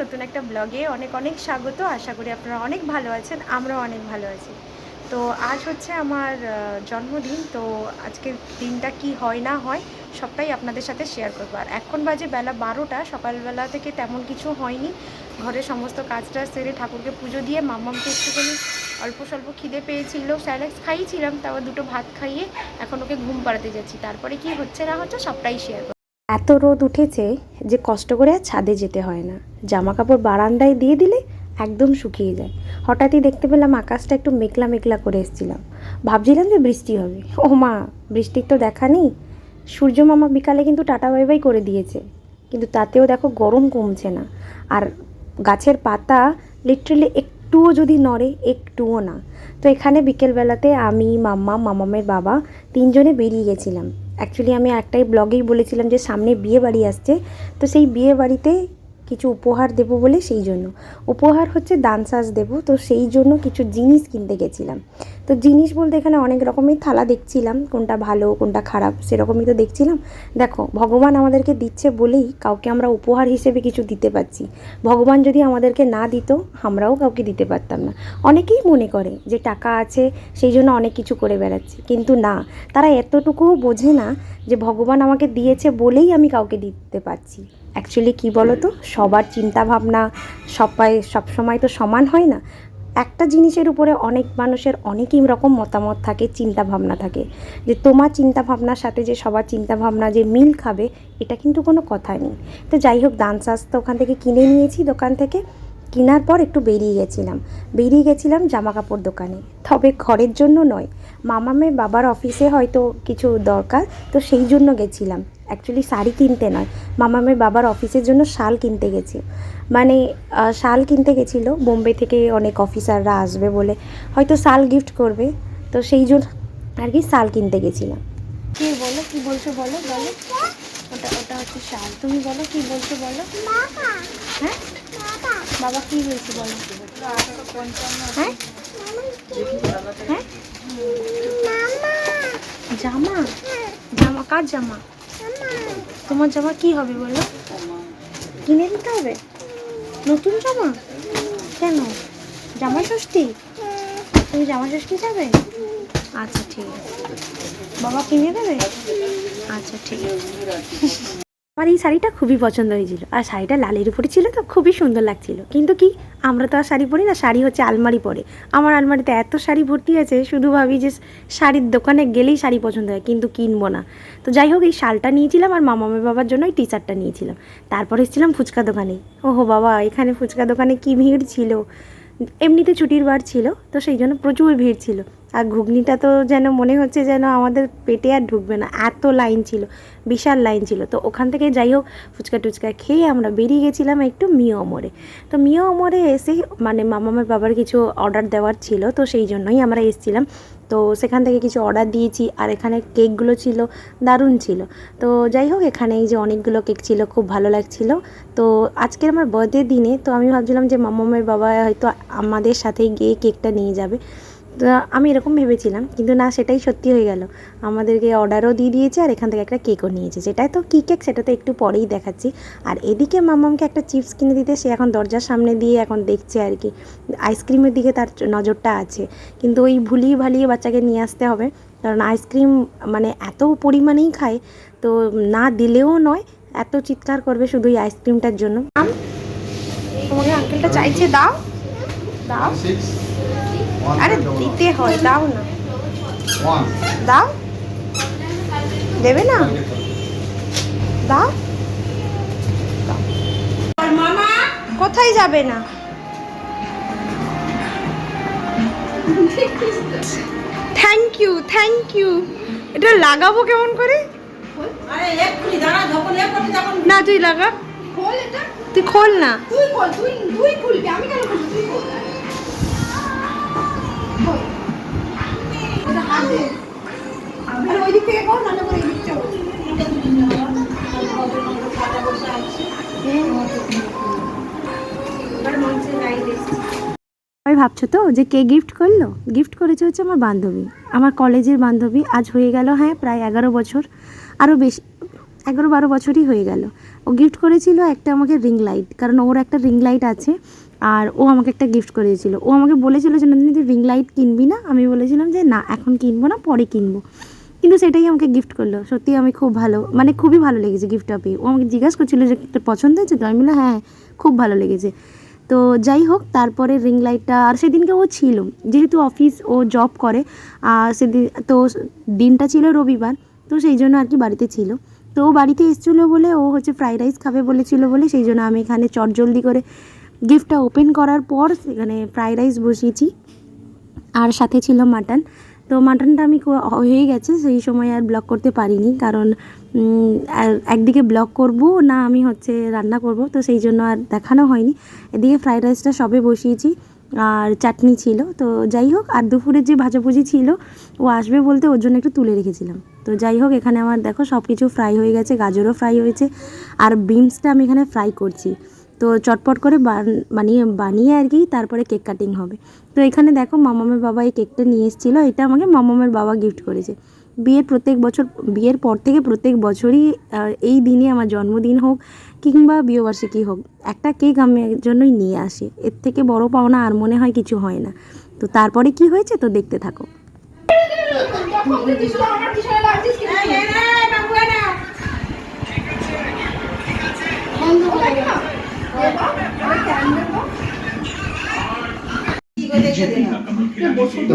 নতুন একটা ব্লগে অনেক অনেক স্বাগত। আশা করি আপনারা অনেক ভালো আছেন, আমরাও অনেক ভালো আছি। তো আজ হচ্ছে আমার জন্মদিন, তো আজকের দিনটা কি হয় না হয় সবটাই আপনাদের সাথে শেয়ার করব। আর এখন বাজে বেলা বারোটা, সকালবেলা থেকে তেমন কিছু হয়নি। ঘরের সমস্ত কাজটা সেরে ঠাকুরকে পুজো দিয়ে মামামকে একটুখানি অল্প স্বল্প খিদে পেয়েছিল স্যালাক্স খাইয়েছিলাম তারপর দুটো ভাত খাইয়ে এখন ওকে ঘুম পাড়াতে যাচ্ছি। তারপরে কি হচ্ছে না হচ্ছে সবটাই শেয়ার করব। এত রোদ উঠেছে যে কষ্ট করে আর ছাদে যেতে হয় না। জামা কাপড় বারান্দায় দিয়ে দিলে একদম শুকিয়ে যায়। হঠাৎই দেখতে পেলাম আকাশটা একটু মেঘলা মেঘলা করে এসেছিলাম ভাবছিলাম যে বৃষ্টি হবে। ও মা বৃষ্টির তো দেখা নেই। সূর্য মামা বিকালে কিন্তু টাটা বাই বাই করে দিয়েছে। কিন্তু তাতেও দেখো গরম কমছে না। আর গাছের পাতা লিটারেলি একটুও যদি নড়ে, একটুও না। তো এখানে বিকেলবেলাতে আমি, মাম্মা, মামামের বাবা তিনজনে বেরিয়ে গেছিলাম। অ্যাকচুয়ালি আমি একটাই ব্লগেই বলেছিলাম যে সামনে বিয়ে বাড়ি আসছে। তো সেই বিয়ে বাড়িতে কিছু উপহার দেবো বলে সেই জন্য। উপহার হচ্ছে দান সাজ দেবো, তো সেই জন্য কিছু জিনিস কিনতে গেছিলাম। তো জিনিস বলতে এখানে অনেক রকমের থালা দেখছিলাম, কোনটা ভালো, কোনটা খারাপ, সেরকমই তো দেখছিলাম। দেখো, ভগবান আমাদেরকে দিচ্ছে বলেই কাউকে আমরা উপহার হিসেবে কিছু দিতে পারছি। ভগবান যদি আমাদেরকে না দিত, আমরাও কাউকে দিতে পারতাম না। অনেকেই মনে করে যে টাকা আছে, সেই জন্য অনেক কিছু করে বেড়াচ্ছি। কিন্তু না, তারা এতটুকুও বোঝে না যে ভগবান আমাকে দিয়েছে বলেই আমি কাউকে দিতে পারছি। অ্যাকচুয়ালি কী বলো তো সবার চিন্তা ভাবনা সবাই সবসময় তো সমান হয় না। একটা জিনিসের উপরে অনেক মানুষের অনেকই রকম মতামত থাকে চিন্তা ভাবনা থাকে। যে তোমার চিন্তা ভাবনার সাথে যে সবার চিন্তা ভাবনা যে মিল খাবে, এটা কিন্তু কোনো কথাই নেই। তো যাই হোক, দান শাস তো ওখান থেকে কিনে নিয়েছি দোকান থেকে। কেনার পর একটু বেরিয়ে গেছিলাম। বেরিয়ে গেছিলাম জামা কাপড় দোকানে। তবে ঘরের জন্য নয় মামামের বাবার অফিসে হয়তো কিছু দরকার তো সেই জন্য গেছিলাম। অ্যাকচুয়ালি শাড়ি কিনতে নয় মামামের বাবার অফিসের জন্য শাল কিনতে গেছি। মানে শাল কিনতে গেছিল বোম্বে থেকে অনেক অফিসাররা আসবে বলে। হয়তো শাল গিফট করবে তো সেই জন্য আর কি শাল কিনতে গেছিলাম। কি বলো কি বলছো বলো বলো। ওটা ওটা হচ্ছে শাল। তুমি বলো কি বলছো বলো। হ্যাঁ? বাবা কি হয়েছে বলো? হ্যাঁ? হ্যাঁ জামা? জামা, কার জামা? তোমার জামা কি হবে বলো? কিনে দিতে হবে? নতুন জামা? কেন? জামা ষষ্ঠী? তুমি জামা ষষ্ঠী যাবে? আচ্ছা ঠিক আছে। বাবা কিনে দেবে? আচ্ছা ঠিক আছে। আমার এই শাড়িটা খুবই পছন্দ হয়েছিল। আর শাড়িটা লালের উপরে ছিল তো, খুবই সুন্দর লাগছিল। কিন্তু কি, আমরা তো আর শাড়ি পরি না, শাড়ি হচ্ছে আলমারি পরে। আমার আলমারিতে এত শাড়ি ভর্তি আছে, শুধু ভাবি যে শাড়ির দোকানে গেলেই শাড়ি পছন্দ হয়, কিন্তু কিনবো না। তো যাই হোক, এই শালটা নিয়েছিলাম আর মামামের বাবার জন্য এই টি শার্টটা নিয়েছিলাম। তারপর এসেছিলাম ফুচকা দোকানে। ওহো বাবা, এখানে ফুচকা দোকানে কি ভিড় ছিল? এমনিতে ছুটির বার ছিল, তো সেই জন্য প্রচুর ভিড় ছিল। আর ঘুগনিটা তো যেন মনে হচ্ছে যেন আমাদের পেটে আর ঢুকবে না, এত লাইন ছিল, বিশাল লাইন ছিল। তো ওখান থেকে যাই হোক, ফুচকা টুচকা খেয়ে আমরা বেরিয়ে গেছিলাম একটু মিও অমরে তো মিও অমরে এসে মানে মামামার বাবার কিছু অর্ডার দেওয়ার ছিল, তো সেই জন্যই আমরা এসেছিলাম। তো সেখান থেকে কিছু অর্ডার দিয়েছি আর এখানে কেকগুলো ছিল, দারুণ ছিল। তো যাই হোক, এখানে এই যে অনেকগুলো কেক ছিল, খুব ভালো লাগছিল। তো আজকের আমার বার্থডে দিনে, তো আমি ভাবছিলাম যে মামামের বাবা হয়তো আমাদের সাথেই গিয়ে কেকটা নিয়ে যাবে। তো আমি এরকম ভেবেছিলাম, কিন্তু না, সেটাই সত্যি হয়ে গেল। আমাদেরকে অর্ডারও দিয়ে দিয়েছে আর এখান থেকে একটা কেকও নিয়েছে। সেটাই তো কী কেক, সেটা তো একটু পরেই দেখাচ্ছি। আর এদিকে মামামকে একটা চিপস কিনে দিতে, সে এখন দরজার সামনে দিয়ে এখন দেখছে আর কি। আইসক্রিমের দিকে তার নজরটা আছে। কিন্তু ওই ভুলিয়ে ভালিয়ে বাচ্চাকে নিয়ে আসতে হবে। কারণ আইসক্রিম মানে এত পরিমাণেই খায়, তো না দিলেও নয়, এত চিৎকার করবে শুধু এই আইসক্রিমটার জন্য। তোমাকে আঙ্কেলটা চাইছে, দাও। দাও। আরে দিতে হয় দাও না। দাও। দেবে না? দাও। কোথায় যাবে না? থ্যাংক ইউ থ্যাংক ইউ এটা লাগাবো কেমন করে? না তুই লাগা। তুই খোল না। তুই খোল তুই তুই খুলবি আমি কেন তুই খোল। সবাই ভাবছ তো যে কে গিফট করল? গিফট করেছে হচ্ছে আমার বান্ধবী। আমার কলেজের বান্ধবী। আজ হয়ে গেল হ্যাঁ প্রায় এগারো বছর। আরও বেশি, এগারো বারো বছরই হয়ে গেল। ও গিফট করেছিল একটা আমাকে রিং লাইট কারণ ওর একটা রিং লাইট আছে। আর ও আমাকে একটা গিফট করেছিল ও আমাকে বলেছিল যে, নন্দিনী, তুই রিং লাইট কিনবি না? আমি বলেছিলাম যে, না, এখন কিনবো না, পরে কিনবো। কিন্তু সেটাই আমাকে গিফট করল। সত্যি আমি খুব ভালো মানে খুবই ভালো লেগেছে গিফটটা পেয়ে। ও আমাকে জিজ্ঞাসা করছিল যে পছন্দ হয়েছে তো? আমি বললাম হ্যাঁ খুব ভালো লেগেছে। তো যাই হোক, তারপরে রিং লাইটটা আর সেদিনকে ও ছিল, যেহেতু অফিস ও জব করে, আর সেদিন, তো দিনটা ছিল রবিবার, তো সেই জন্য আর কি বাড়িতে ছিল। তো ও বাড়িতে এসেছিল বলে ও হচ্ছে ফ্রাইড রাইস খাবে বলেছিল বলে, সেই জন্য আমি এখানে চট জলদি করে গিফটটা ওপেন করার পর সেখানে ফ্রাইড রাইস বসিয়েছি। আর সাথে ছিল মাটন তো মাটনটা আমি হয়ে গেছে, সেই সময় আর ব্লগ করতে পারিনি। কারণ একদিকে ব্লগ করব না আমি হচ্ছে রান্না করব, তো সেই জন্য আর দেখানো হয়নি। এদিকে ফ্রাইড রাইসটা সবে বসিয়েছি, আর চাটনি ছিল। তো যাই হোক, আর দুপুরের যে ভাজাভুজি ছিল, ও আসবে বলতে ওর জন্য একটু তুলে রেখেছিলাম। তো যাই হোক, এখানে আমার দেখো সব কিছু ফ্রাই হয়ে গেছে, গাজরও ফ্রাই হয়েছে, আর বিনসটা আমি এখানে ফ্রাই করছি। তো চটপট করে বান- বানিয়ে বানিয়ে আর কি তারপরে কেক কাটিং হবে। তো এখানে দেখো মামামের বাবা এই কেকটা নিয়ে এসেছিল, এটা আমাকে মামামের বাবা গিফট করেছে। বিয়ের প্রত্যেক বছর, বিয়ের পর থেকে প্রত্যেক বছরই এই দিনে আমার জন্মদিন হোক কিংবা বিয়েবার্ষিকী হোক, একটা কেক আমি জন্যই নিয়ে আসি। এর থেকে বড় পাওনা আর মনে হয় কিছু হয় না। তো তারপরে কি হয়েছে তো দেখতে থাকো।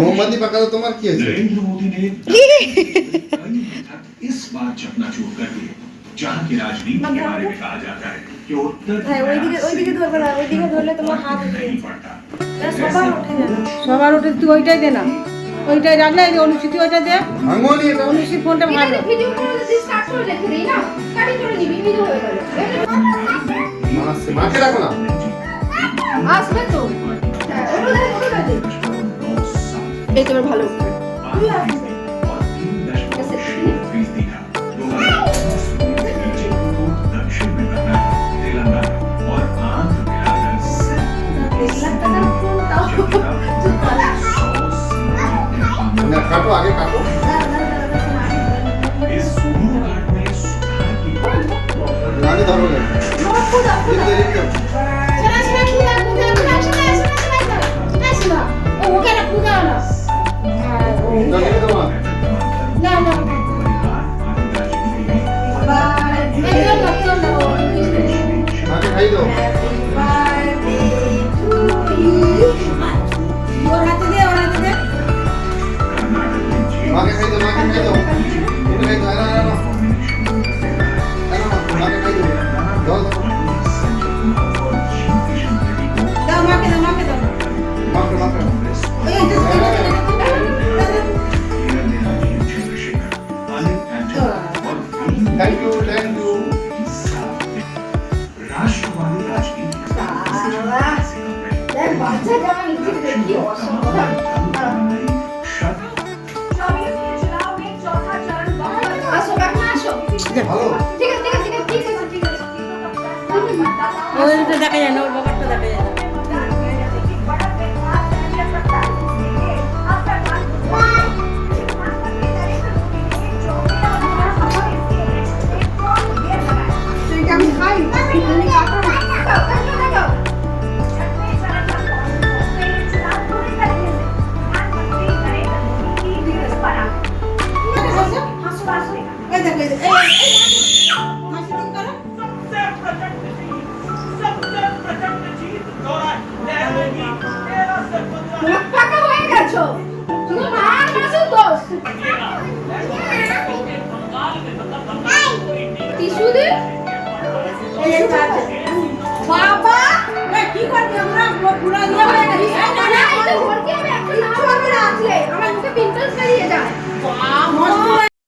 মোমবাতি পাকাতে তোমার কি হয়েছে नरेंद्र मोदी ने कई तक इस बार चकनाचूर कर दिए जहां की राजनीति के बारे में कहा जाता है कि उत्तर হ্যাঁ ওইদিকে ওইদিকে ধরবে না ওইদিকে ধরলে তোমার হাত উঠে नहीं पड़ता সবার উঠে যাবে সবার ওটা তুই ওইটাই দে না ওইটাই রাখলে এই যে অনুষ্ঠিতি ওইটা দে ভাঙনি এটা অনুষ্ঠিত ফোনটা ঠিক ভালো আছে ভিডিও করে যদি স্টার্ট করে রেখে দিই না কাটিং করে নিবি ভিডিও হয়ে গেল আসছে মাকে রাখো না। আসবে তো? দেখে দেখে এই তোমার ভালো তুই আসবে और আমার খুদা খুদা দেখতে থ্যাংক ইউ থ্যাংক ইউ দেখা যায় না ওর ব্যাপারটা দেখা যায় টিস্যু দে বাবা কি করবি? আমরা পুরো ইয়ে হয়ে গেছে আমার মুখে পিম্পলস বেরিয়ে যায়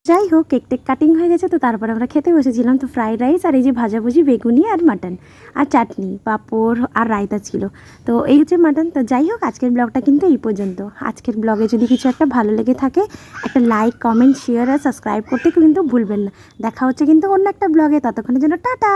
যাই হোক কেক টেক কাটিং হয়ে গেছে, তো তারপর আমরা খেতে বসেছিলাম। তো ফ্রাইড রাইস আর এই যে ভাজাভুজি, বেগুনি আর মাটন আর চাটনি, পাঁপড় আর রায়তা ছিল। তো এই হচ্ছে মাটন তো যাই হোক আজকের ব্লগটা কিন্তু এই পর্যন্ত। আজকের ব্লগে যদি কিছু একটা ভালো লেগে থাকে, একটা লাইক কমেন্ট শেয়ার আর সাবস্ক্রাইব করতে কিন্তু ভুলবেন না। দেখা হচ্ছে কিন্তু অন্য একটা ব্লগে ততক্ষণের জন্য টাটা!